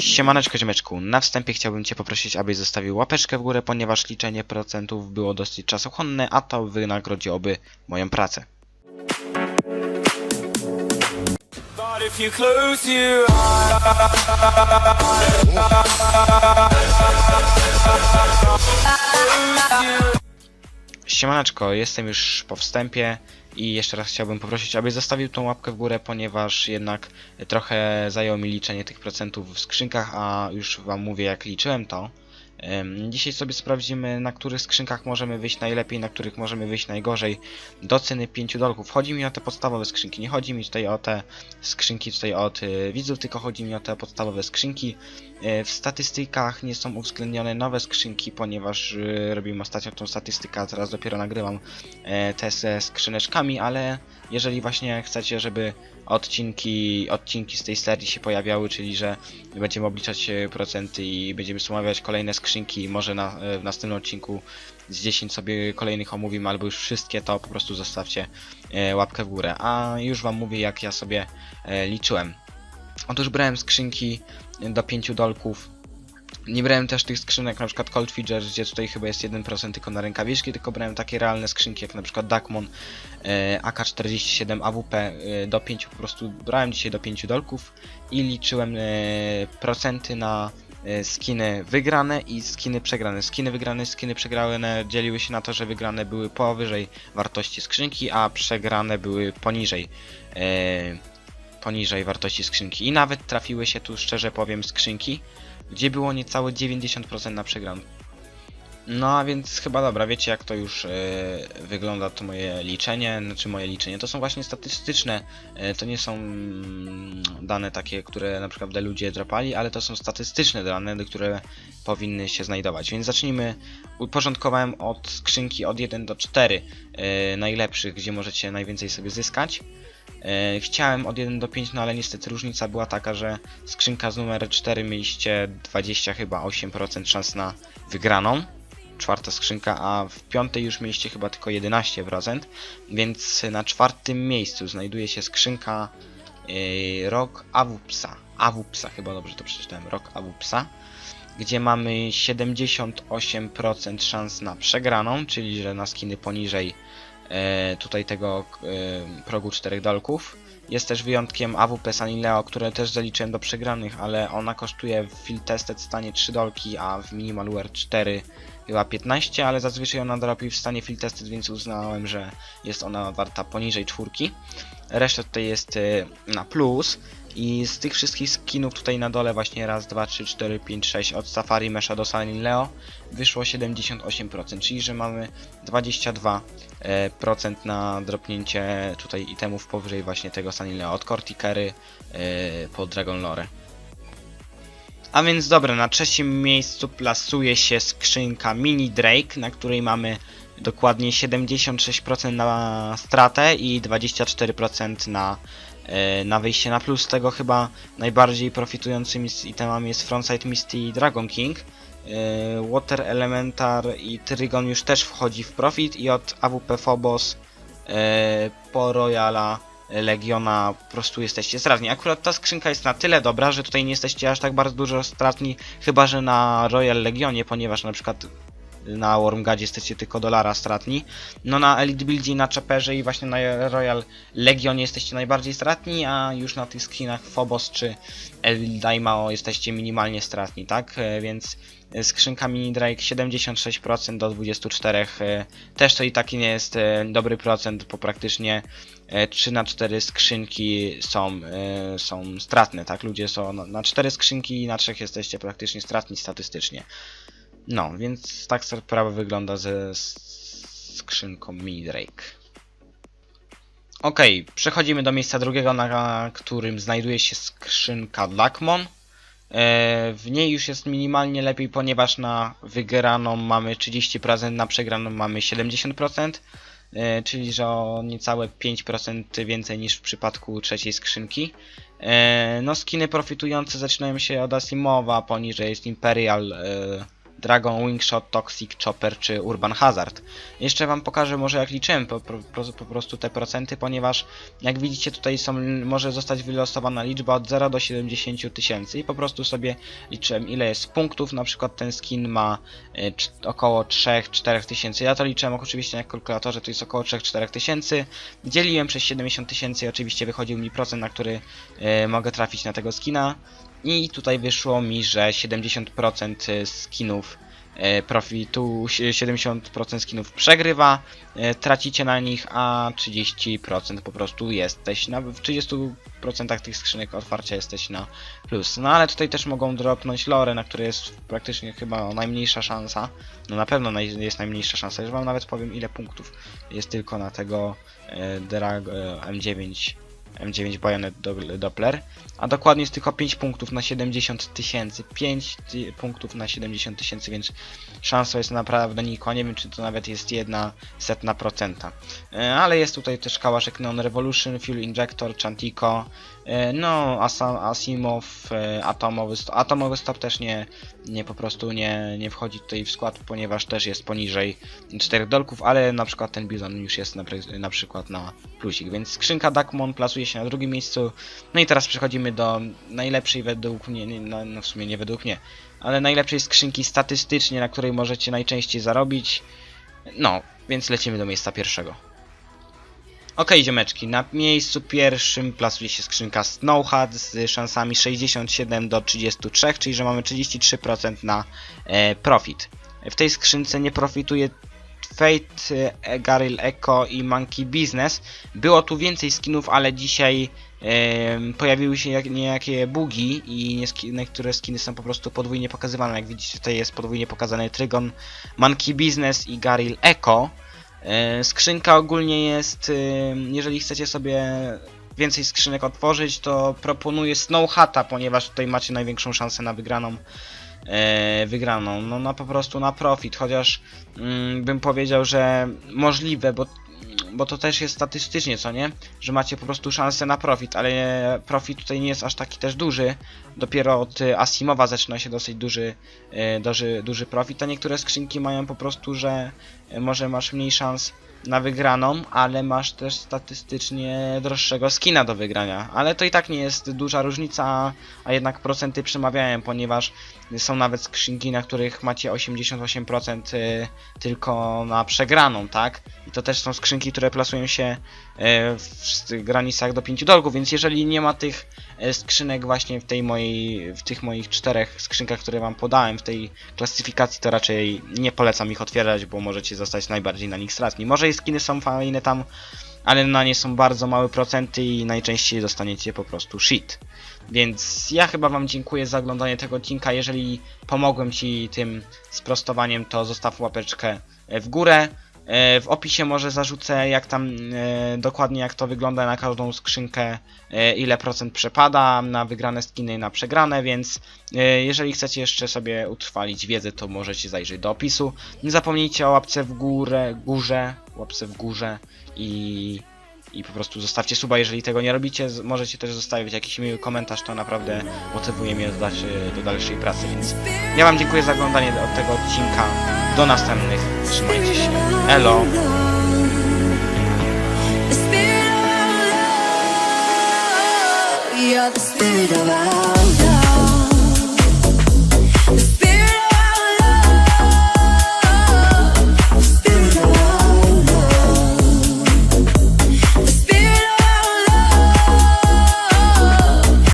Siemaneczko ziomeczku, na wstępie chciałbym Cię poprosić, abyś zostawił łapeczkę w górę, ponieważ liczenie procentów było dosyć czasochłonne, a to wynagrodziłoby moją pracę. Siemaneczko, jestem już po wstępie i jeszcze raz chciałbym poprosić, abyś zostawił tą łapkę w górę, ponieważ jednak trochę zajęło mi liczenie tych procentów w skrzynkach, a już Wam mówię jak liczyłem to. Dzisiaj sobie sprawdzimy, na których skrzynkach możemy wyjść najlepiej, na których możemy wyjść najgorzej do ceny 5 dolków. Chodzi mi o te podstawowe skrzynki, nie chodzi mi tutaj o te skrzynki tutaj od y, widzów, tylko chodzi mi o te podstawowe skrzynki. E, W statystykach nie są uwzględnione nowe skrzynki, ponieważ y, robimy ostatnio tą statystykę, a teraz dopiero nagrywam e, te ze skrzyneczkami, ale jeżeli właśnie chcecie, żeby odcinki, odcinki z tej serii się pojawiały, czyli że będziemy obliczać e, procenty i będziemy sumować kolejne skrzynki może na, e, w następnym odcinku z 10 sobie kolejnych omówimy, albo już wszystkie, to po prostu zostawcie e, łapkę w górę. A już wam mówię, jak ja sobie liczyłem. Otóż brałem skrzynki do 5 dolków. Nie brałem też tych skrzynek, na przykład Cold Features, gdzie tutaj chyba jest 1% tylko na rękawiczki, tylko brałem takie realne skrzynki, jak na przykład Duckmon, e, AK-47, AWP e, do 5 po prostu brałem dzisiaj do 5 dolków i liczyłem e, procenty na e, skiny wygrane i skiny przegrane. Skiny wygrane skiny przegrane dzieliły się na to, że wygrane były powyżej wartości skrzynki, a przegrane były poniżej. E, poniżej wartości skrzynki. I nawet trafiły się tu, szczerze powiem, skrzynki, gdzie było niecałe 90% na przegraną. No a więc chyba dobra, wiecie jak to już e, wygląda to moje liczenie, znaczy moje liczenie, to są właśnie statystyczne, e, to nie są mm, dane takie, które na przykład ludzie drapali, ale to są statystyczne dane, które powinny się znajdować, więc zacznijmy, uporządkowałem od skrzynki od 1 do 4 e, najlepszych, gdzie możecie najwięcej sobie zyskać. E, Chciałem od 1 do 5, no ale niestety różnica była taka, że skrzynka z numer 4 mieliście 20 chyba 8% szans na wygraną. Czwarta skrzynka, a w piątej już mieliście chyba tylko 11%, więc na czwartym miejscu znajduje się skrzynka yy, Rock Awupsa. Awupsa, chyba dobrze to przeczytałem. Rock Awupsa, gdzie mamy 78% szans na przegraną, czyli że na skiny poniżej tutaj tego e, progu 4 dolków. Jest też wyjątkiem AWP Sanileo, które też zaliczyłem do przegranych, ale ona kosztuje w Field Tested stanie 3 dolki, a w Minimalware 4 chyba 15, ale zazwyczaj ona dropi w stanie Field Tested, więc uznałem, że jest ona warta poniżej czwórki. Reszta tutaj jest e, na plus. I z tych wszystkich skinów tutaj na dole właśnie raz, dwa, trzy, cztery, pięć, sześć od Safari Mesha do Sanileo wyszło 78%, czyli że mamy 22% e, na dropnięcie tutaj itemów powyżej właśnie tego Sanileo od Corticery e, po Dragon Lore. A więc dobra, na trzecim miejscu plasuje się skrzynka Mini Drake, na której mamy dokładnie 76% na stratę i 24% na, na wyjście na plus. Tego chyba najbardziej profitującymi itemami jest Frontside Misty i Dragon King. E, Water Elementar i Trygon już też wchodzi w profit i od AWP Phobos e, po Royala Legiona po prostu jesteście stratni. Akurat ta skrzynka jest na tyle dobra, że tutaj nie jesteście aż tak bardzo dużo stratni, chyba że na Royal Legionie, ponieważ na przykład na Wormgadzie jesteście tylko dolara stratni. No na Elite Buildzie, na Chopperze i właśnie na Royal Legionie jesteście najbardziej stratni, a już na tych skinach Phobos czy El Daimao jesteście minimalnie stratni, tak? E, Więc skrzynka Mini Drake 76% do 24%. e, Też to i taki nie jest e, dobry procent, bo praktycznie e, 3 na 4 skrzynki są, są stratne, tak? Ludzie są no, na 4 skrzynki i na 3 jesteście praktycznie stratni statystycznie. No, więc tak sprawa wygląda ze skrzynką Mini Drake. Okej, przechodzimy do miejsca drugiego, na którym znajduje się skrzynka Blackmon. E, w niej już jest minimalnie lepiej, ponieważ na wygraną mamy 30%, na przegraną mamy 70%, e, czyli że o niecałe 5% więcej niż w przypadku trzeciej skrzynki. E, no skiny profitujące zaczynają się od Asimowa, poniżej jest Imperial, Dragon, Wingshot, Toxic, Chopper czy Urban Hazard. Jeszcze wam pokażę może jak liczyłem po, po, po, prostu te procenty, ponieważ jak widzicie tutaj są, może zostać wylosowana liczba od 0 do 70 tysięcy i po prostu sobie liczyłem ile jest punktów, na przykład ten skin ma y, około 3-4 tysięcy, ja to liczyłem oczywiście na kalkulatorze, to jest około 3-4 tysięcy, dzieliłem przez 70 tysięcy i oczywiście wychodził mi procent, na który y, mogę trafić na tego skina i tutaj wyszło mi, że 70% skinów e, profitu, sie- 70% skinów przegrywa, e, tracicie na nich, a 30% po prostu jesteś na, w 30% tych skrzynek otwarcia jesteś na plus. No ale tutaj też mogą dropnąć lore, na które jest praktycznie chyba najmniejsza szansa. No na pewno jest najmniejsza szansa, już wam nawet powiem ile punktów jest tylko na tego e, Drag e, M9 M9 Bayonet Do- Doppler, a dokładnie jest tylko 5 punktów na 70 tysięcy. 5 ty- punktów na 70 tysięcy, więc szansa jest naprawdę nikła. Nie wiem, czy to nawet jest jedna setna procenta. E, Ale jest tutaj też kałaszek Non Revolution, Fuel Injector, Chantico, no Asa- Asimov, e, Atomowy, Atomowy Stop też nie, nie po prostu nie, nie wchodzi tutaj w skład, ponieważ też jest poniżej 4 dolków, ale na przykład ten Bizon już jest na, na przykład na plusik, więc skrzynka Dakmon plasuje się na drugim miejscu. No i teraz przechodzimy do najlepszej według mnie, nie, no, no w sumie nie według mnie, ale najlepszej skrzynki statystycznie, na której możecie najczęściej zarobić. No, więc lecimy do miejsca pierwszego. Okej, ziomeczki, na miejscu pierwszym plasuje się skrzynka Snowhat z szansami 67 do 33, czyli że mamy 33% na e, profit. W tej skrzynce nie profituje Fate, e, Garil Echo i Monkey Business. Było tu więcej skinów, ale dzisiaj em, pojawiły się jak, niejakie bugi i niektóre skiny są po prostu podwójnie pokazywane. Jak widzicie tutaj jest podwójnie pokazany Trygon, Monkey Business i Garil Echo. E, skrzynka ogólnie jest, em, jeżeli chcecie sobie więcej skrzynek otworzyć, to proponuję Snow Hata, ponieważ tutaj macie największą szansę na wygraną. E, wygraną, no na po prostu na profit, chociaż mm, bym powiedział, że możliwe, bo, bo to też jest statystycznie, co nie? Że macie po prostu szansę na profit, ale profit tutaj nie jest aż taki też duży. Dopiero od y, Asimowa zaczyna się dosyć duży, y, duży, duży profit, a niektóre skrzynki mają po prostu, że y, może masz mniej szans na wygraną, ale masz też statystycznie droższego skina do wygrania. Ale to i tak nie jest duża różnica, a jednak procenty przemawiają, ponieważ są nawet skrzynki, na których macie 88% y, tylko na przegraną, tak? I to też są skrzynki, które plasują się y, w granicach do 5 dolków, więc jeżeli nie ma tych y, skrzynek właśnie w tej mojej, w tych moich czterech skrzynkach, które wam podałem w tej klasyfikacji, to raczej nie polecam ich otwierać, bo możecie zostać najbardziej na nich stratni. Może i skiny są fajne tam, ale na nie są bardzo małe procenty i najczęściej dostaniecie po prostu shit. Więc ja chyba wam dziękuję za oglądanie tego odcinka. Jeżeli pomogłem ci tym sprostowaniem, to zostaw łapeczkę e, w górę. E, W opisie może zarzucę jak tam e, dokładnie jak to wygląda na każdą skrzynkę, e, ile procent przepada na wygrane skiny, na przegrane, więc jeżeli chcecie jeszcze sobie utrwalić wiedzę, to możecie zajrzeć do opisu. Nie zapomnijcie o łapce w górę, górze, łapce w górze i i po prostu zostawcie suba, jeżeli tego nie robicie. Możecie też zostawić jakiś miły komentarz, to naprawdę motywuje mnie do, dalszej- do dalszej pracy, więc ja wam dziękuję za oglądanie od tego odcinka. Do następnych. Trzymajcie się. Elo. You're the spirit of our love.